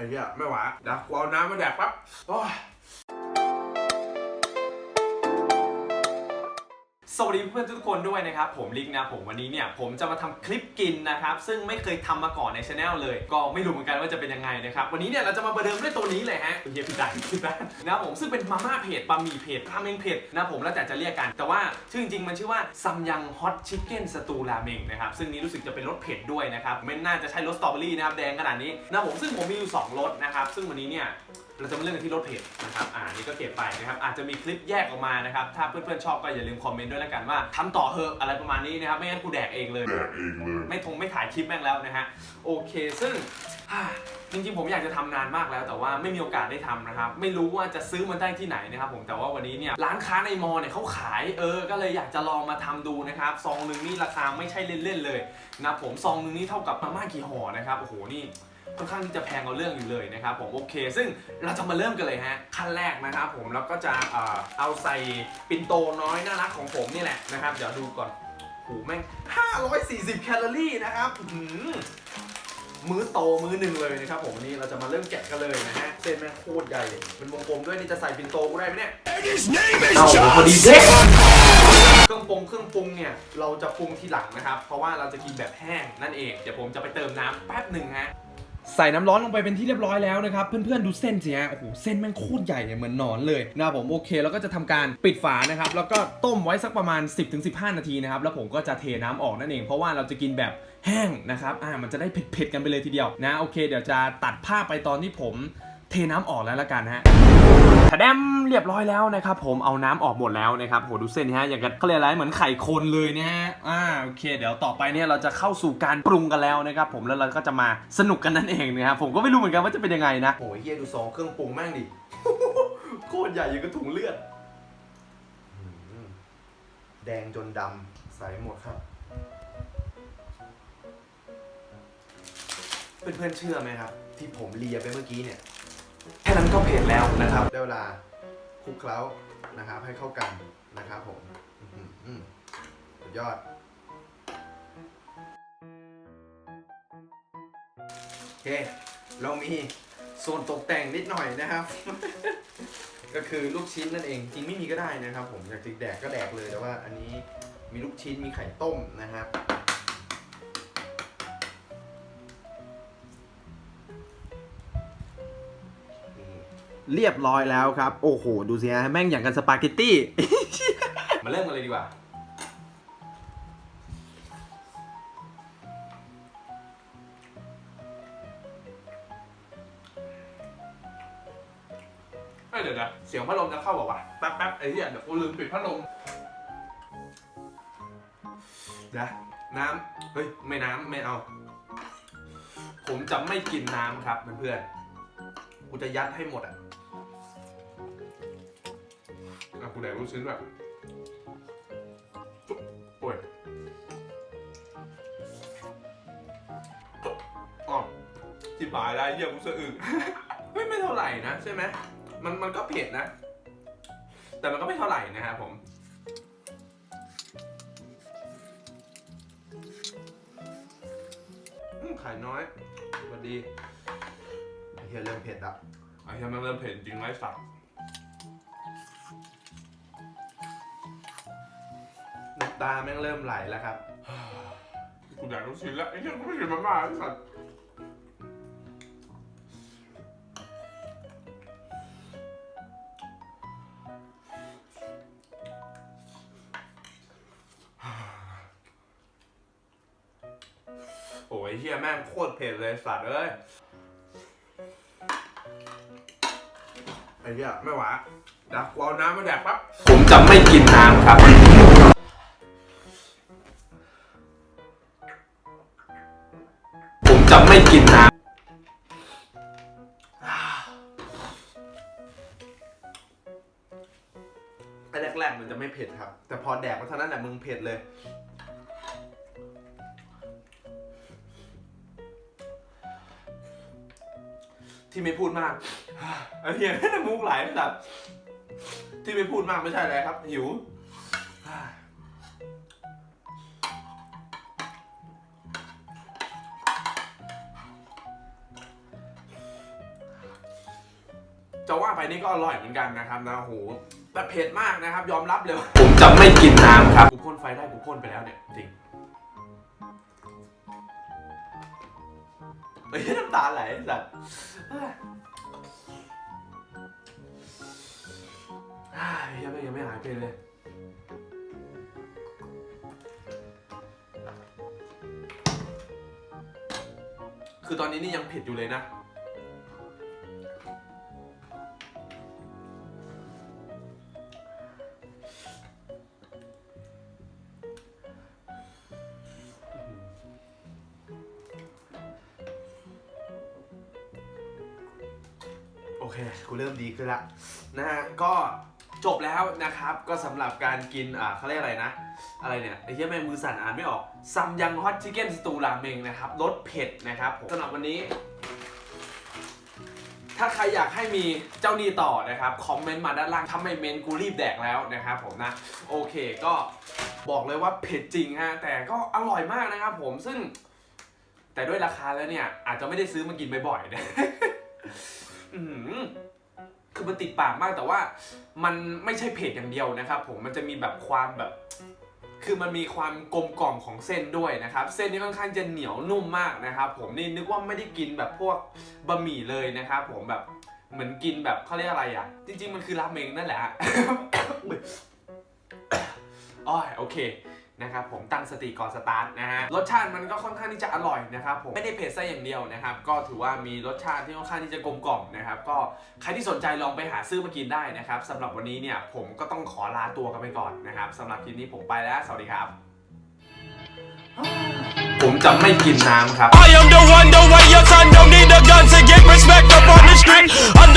ไอ้เหี้ยไม่ไหวเดี๋ยวกูเอาน้ำมาแดกปั๊บโอ้ย สวัสดีเพื่อนทุกคนด้วยนะครับ ผมลิกนะผมวันนี้เนี่ยผมจะมาทำคลิปกินนะครับ ซึ่งไม่เคยทำมาก่อนในช anel เลย ก็ไม่รู้เหมือนกันว่าจะเป็นยังไงนะครับ วันนี้เนี่ยเราจะมาประเดิมด้วยตัวนี้เลยฮะเฮียพี่ดันพี่ดันนะครับผมซึ่งเป็นมาม่าเผ็ดบะหมี่เผ็ดราเมงเผ็ดนะผมแล้วแต่จะเรียกกัน แต่ว่าชื่อจริงๆมันชื่อว่าซัมยังฮอตชิคเก้นสตูราเมงนะครับซึ่งนี้รู้สึกจะเป็นรสเผ็ดด้วยนะครับไม่น่าจะใช่รสสตรอเบอรี่นะครับแดงขนาดนี้นะผมซึ่งผมมีอยู่สองรสนะครับซึ่งวันนี้เนี่ย เราจะมาเรื่องกันที่รถเพจนะครับ อ่านี่ก็เก็บไปนะครับ อาจจะมีคลิปแยกออกมานะครับ ถ้าเพื่อนๆชอบก็อย่าลืมคอมเมนต์ด้วยแล้วกันว่าทำต่อเหอะอะไรประมาณนี้นะครับ ไม่งั้นกูแดกเองเลย แดกเองเลยไม่ทงไม่ถ่ายคลิปแม่งแล้วนะฮะ โอเค ซึ่งอ่าจริงๆ ผมอยากจะทำนานมากแล้วแต่ว่าไม่มีโอกาสได้ทำนะครับ ไม่รู้ว่าจะซื้อมันได้ที่ไหนนะครับผมแต่ว่าวันนี้เนี่ยร้านค้าในมอเนี่ยเขาขายเออ ก็เลยอยากจะลองมาทำดูนะครับซองหนึ่งนี่ราคาไม่ใช่เล่นๆเลยนะผมซองหนึ่งนี่เท่ากับมาม่ากี่ห่อนะครับโอ้โหนี่ ค่อนข้างที่จะแพงเอาเรื่องอยู่เลยนะครับผมโอเค ซึ่งเราจะมาเริ่มกันเลยฮะขั้นแรกนะครับผมแล้วก็จะเอ่อเอาใส่ปินโตน้อยน่ารักของผมนี่แหละนะครับเดี๋ยวดูก่อนโหแม่ง 540 แคลอรี่นะครับอื้อหือมื้อโตมื้อหนึ่งเลยนะครับผมวันนี้เราจะมาเริ่มแกะกันเลยนะฮะเส้นแม่งโคตรใหญ่เป็นวงกลมด้วยนี่จะใส่ปินโตกูได้ไหมเนี่ย His name is เอาพอดี Josh เด็กเครื่องปรุงเครื่องปรุงเนี่ยเราจะปรุงทีหลังนะครับ เพราะว่าเราจะกินแบบแห้งนั่นเอง เดี๋ยวผมจะไปเติมน้ำแป๊บหนึ่งฮะ ใส่น้ำร้อนลงไปเป็นที่เรียบร้อยแล้วนะครับ เพื่อนๆดูเส้นสิฮะโอ้โหเส้นแม่งโคตรใหญ่เนี่ยเหมือนหนอนเลยนะครับผมโอเคแล้วก็จะทำการปิดฝานะครับแล้วก็ต้มไว้สักประมาณ 10-15 นาทีนะครับแล้วผมก็จะเทน้ำออกนั่นเองเพราะว่าเราจะกินแบบแห้งนะครับอ่ามันจะได้เผ็ดๆกันไปเลยทีเดียวนะโอเค เดี๋ยวจะตัดภาพไปตอนที่ผม เทน้ำออกแล้วละกันฮะแถดมเรียบร้อยแล้วนะครับผมเอาน้ำออกหมดแล้วนะครับโหดูเส้นนี่ฮะอย่างกับเขาเรียกอะไรเหมือนไข่คนเลยนะฮะอ่าโอเค เดี๋ยวต่อไปเนี่ยเราจะเข้าสู่การปรุงกันแล้วนะครับผมแล้วเราก็จะมาสนุกกันนั่นเองนะครับผมก็ไม่รู้เหมือนกันว่าจะเป็นยังไงนะโอ้ยเฮียดูซองเครื่องปรุงแม่งดิโคตรใหญ่ยังกับถุงเลือดแดงจนดำใส่หมดครับ เพื่อนๆเชื่อไหมครับ ที่ผมเลียไปเมื่อกี้เนี่ย แค่นั้นก็เผ็ดแล้วนะครับ ได้เวลาคลุกเคล้านะครับ ให้เข้ากันนะครับผมอื้อหือสุดยอด โอเค เรามีส่วนตกแต่งนิดหน่อยนะครับ ก็คือลูกชิ้นนั่นเอง จริงไม่มีก็ได้นะครับ ผมอยากจะแดกก็แดกเลยแต่ว่าอันนี้มีลูกชิ้นมีไข่ต้มนะครับ เรียบร้อยแล้วครับ โอ้โห ดูสิฮะแม่งอย่างกันสปาเกตตี้ มาเริ่มกันเลยดีกว่าเฮ้ยเดี๋ยวนะเสียงพัดลมจะเข้าบอกว่าแป๊บแป๊บไอ้เหี้ยเดี๋ยวกูลืมปิดพัดลมเดี๋ยน้ำเฮ้ยไม่น้ำไม่เอา ผมจะไม่กินน้ำครับเพื่อนๆกูจะยัดให้หมดอะ อะกูแดกลูกชิ้นแบบโอ้ยอ๋อจิบหายแล้วเหี้ยกูสะอึก เฮ้ยไม่เท่าไหร่นะใช่ไหมมันมันก็เผ็ดนะ แต่มันก็ไม่เท่าไหร่นะครับผมอืมไข่น้อยสวัสดีเฮียเริ่มเผ็ดแล้วไอ้เหี้ยมันเริ่มเผ็ดจริงไรสัตว์ ตาแม่งเริ่มไหลแล้วครับ กูอยากลูกชิ้นแล้วไอ้เหี้ยกูไม่กินมาม่าไอ้สัตว์โอ้ยเฮียแม่งโคตรเผ็ดเลยสัตว์เอ้ยไอ้เหี้ยไม่ไหวเดี๋ยวกูเอาน้ำมาแดกปั๊บผมจะไม่กินน้ำครับ จะไม่กินน้ไอ้แรกๆมันจะไม่เผ็ดครับ แต่พอแดกมาเท่านั้นแหละมึงเผ็ดเลย ที่ไม่พูดมากไอ้เหี้ยน้ำมูกไหลสัตว์ที่ไม่พูดมากไม่ใช่อะไรครับ หิว จะว่าไปนี่ก็อร่อยเหมือนกันนะครับนะโอ้โหแต่เผ็ดมากนะครับ ยอมรับเลยว่าผมจะไม่กินน้ำครับ กูพ่นไฟได้กูพ่นไปแล้วเนี่ย จริงเฮ้ยน้ำตาไหลไอ้สัตว์เฮ้ยอ้ายยังไม่ยังไม่หายเป็นเลย คือตอนนี้นี่ยังเผ็ดอยู่เลยนะ เคกูเริ่มดีขึ้นละนะฮะก็จบแล้วนะครับก็สำหรับการกินอ่าเขาเรียกอะไรนะ อะไรเนี่ยไอ้เหี้ยแม่งมือสั่นอ่านไม่ออกซัมยังฮอตชิคเก้นสตูราเมงนะครับรสเผ็ดนะครับผมสำหรับวันนี้ ถ้าใครอยากให้มีเจ้านี่ต่อนะครับคอมเมนต์มาด้านล่างถ้าไม่เมนกูรีบแดกแล้วนะครับผมนะ โอเคก็บอกเลยว่าเผ็ดจริงฮะแต่ก็อร่อยมากนะครับผมซึ่ง แต่ด้วยราคาแล้วเนี่ย อาจจะไม่ได้ซื้อมากินบ่อยๆนะ อื้อหือคือมันติดปากมากแต่ว่า มันไม่ใช่เผ็ดอย่างเดียวนะครับผมมันจะมีแบบความแบบ คือมันมีความกลมกล่อมของเส้นด้วยนะครับ เส้นนี้ค่อนข้างจะเหนียวนุ่มมากนะครับ ผมนี่นึกว่าไม่ได้กินแบบพวกบะหมี่เลยนะครับผมแบบเหมือนกินแบบเขาเรียกอะไรอะ จริง ๆ มันคือราเมงนั่นแหละอุ๊ยอ้อยโอเค นะครับผมตั้งสติก่อนสตาร์ทนะฮะรสชาติมันก็ค่อนข้างที่จะอร่อยนะครับผมไม่ได้เผ็ดซะอย่างเดียวนะครับก็ถือว่ามีรสชาติที่ค่อนข้างที่จะกลมกล่อมนะครับก็ใครที่สนใจลองไปหาซื้อมากินได้นะครับสำหรับวันนี้เนี่ยผมก็ต้องขอลาตัวกันไปก่อนนะครับสำหรับคลิปนี้ผมไปแล้ว สวัสดีครับ ผมจะไม่กินน้ำครับ I am the one, the way your son don't need a gun.